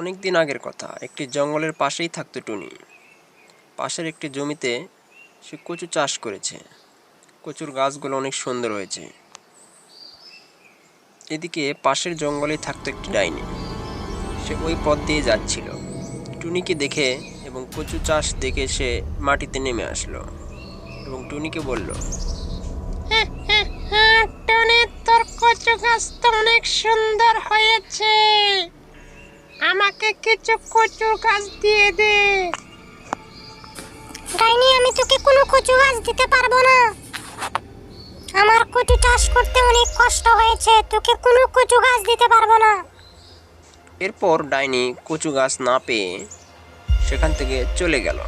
অনেক দিন আগের কথা, একটি জঙ্গলের পাশেই থাকতো টুনি। পাশের একটি জমিতে সে কচু চাষ করেছে। কচুর গাছগুলো অনেক সুন্দর হয়েছে। এদিকে পাশের জঙ্গলেই থাকতো একটি ডাইনি। সে ওই পথ দিয়ে যাচ্ছিল। টুনিকে দেখে এবং কচু চাষ দেখে সে মাটিতে নেমে আসলো এবং টুনিকে বলল টনি, তোর কচু গাছ তো অনেক সুন্দর হয়েছে। আমাকে কিছু কচু গাছ দিয়ে দে। ডাইনি আমি তোকে কোনো কচু গাছ দিতে পারব না। আমার কচু চাষ করতে অনেক কষ্ট হয়েছে তোকে কোনো কচু গাছ দিতে পারব না। এরপর ডাইনি কচু গাছ না পেয়ে সেখান থেকে চলে গেল।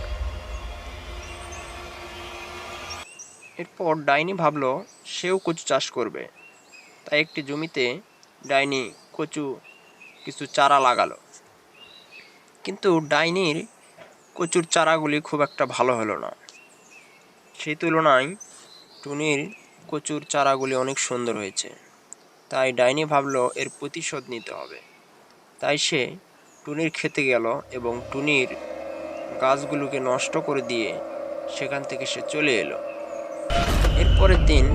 এরপর ডাইনি ভাবলো সেও কচু চাষ করবে। তাই একটি জমিতে ডাইনি কচু কিছু চারা লাগালো। কিন্তু ডাইনির কচুর চারাগুলি খুব একটা ভালো হলো না। সেই তুলনায় টুনির কচুর চারাগুলি অনেক সুন্দর হয়েছে। তাই ডাইনি ভাবলো এর প্রতিশোধ নিতে হবে। তাই সে টুনির খেতে গেল এবং টুনির গাছগুলোকে নষ্ট করে দিয়ে সেখান থেকে সে চলে এলো। এরপরের দিন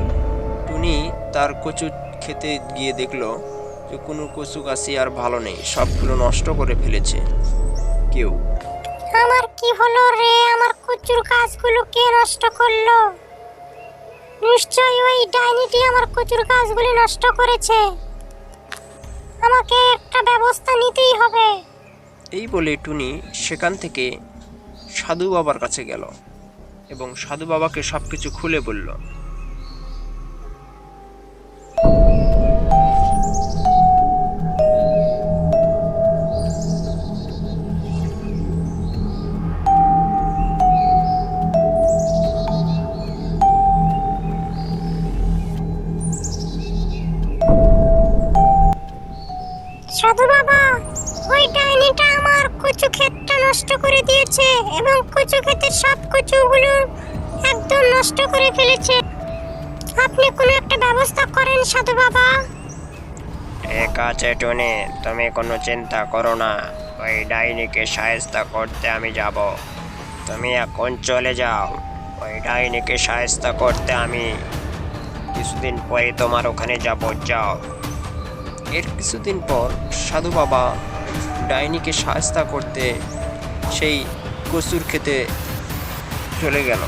টুনি তার কচু খেতে গিয়ে দেখল যে কোনো কচু গাছই আর ভালো নেই, সবগুলো নষ্ট করে ফেলেছে। কেউ। আমার কি হলো রে? আমার কচুর গাছগুলো কে নষ্ট করল? নিশ্চয়ই ওই ডাইনিটি আমার কচুর গাছগুলি নষ্ট করেছে। আমাকে একটা ব্যবস্থা নিতেই হবে। এই বলে টুনি সেখান থেকে সাধু বাবার কাছে গেল এবং সাধু বাবাকে সব কিছু খুলে বলল সাধু বাবা, ওই ডাইনিটা আমার কচু ক্ষেতটা নষ্ট করে দিয়েছে এবং কচু ক্ষেতের সব কচুগুলো একদম নষ্ট করে ফেলেছে। আপনি কোনো একটা ব্যবস্থা করেন, সাধু বাবা। ঠিক আছে, টুনি, তুমি কোনো চিন্তা করো না। ওই ডাইনিকে সাহেস্তা করতে আমি যাব। তুমি এখন চলে যাও। ওই ডাইনিকে সাহেস্তা করতে আমি কিছুদিন পরে তোমার ওখানে যাব, যাও। এর কিছুদিন পর সাধু বাবা ডাইনিকে সাহস্তা করতে সেই কচুর খেতে চলে গেল।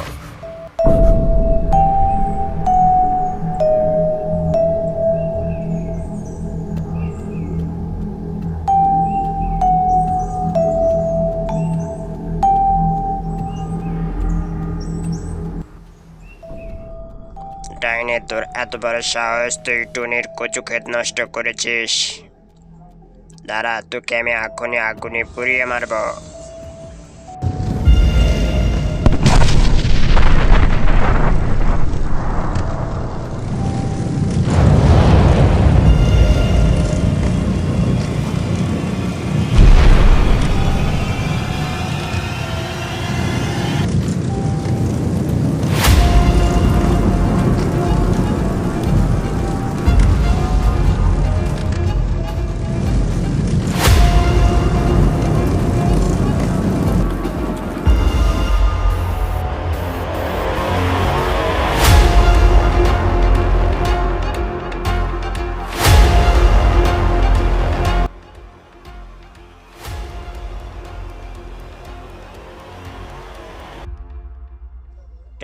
ডাইনে তোর এত বড় সাহস, তুই টুনির কচু ক্ষেত নষ্ট করেছিস। দাঁড়া, তোকে আমি এখনই আগুনে পুড়িয়ে মারবো।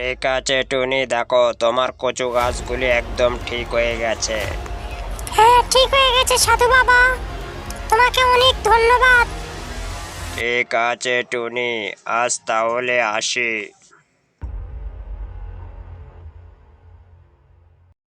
ঠিক আছে টুনি। দেখো তোমার কচু গাছগুলি একদম ঠিক হয়ে গেছে। হ্যাঁ ঠিক হয়ে গেছে সাধু বাবা। তোমাকে অনেক ধন্যবাদ। ঠিক আছে টুনি। আজ তাহলে আসি।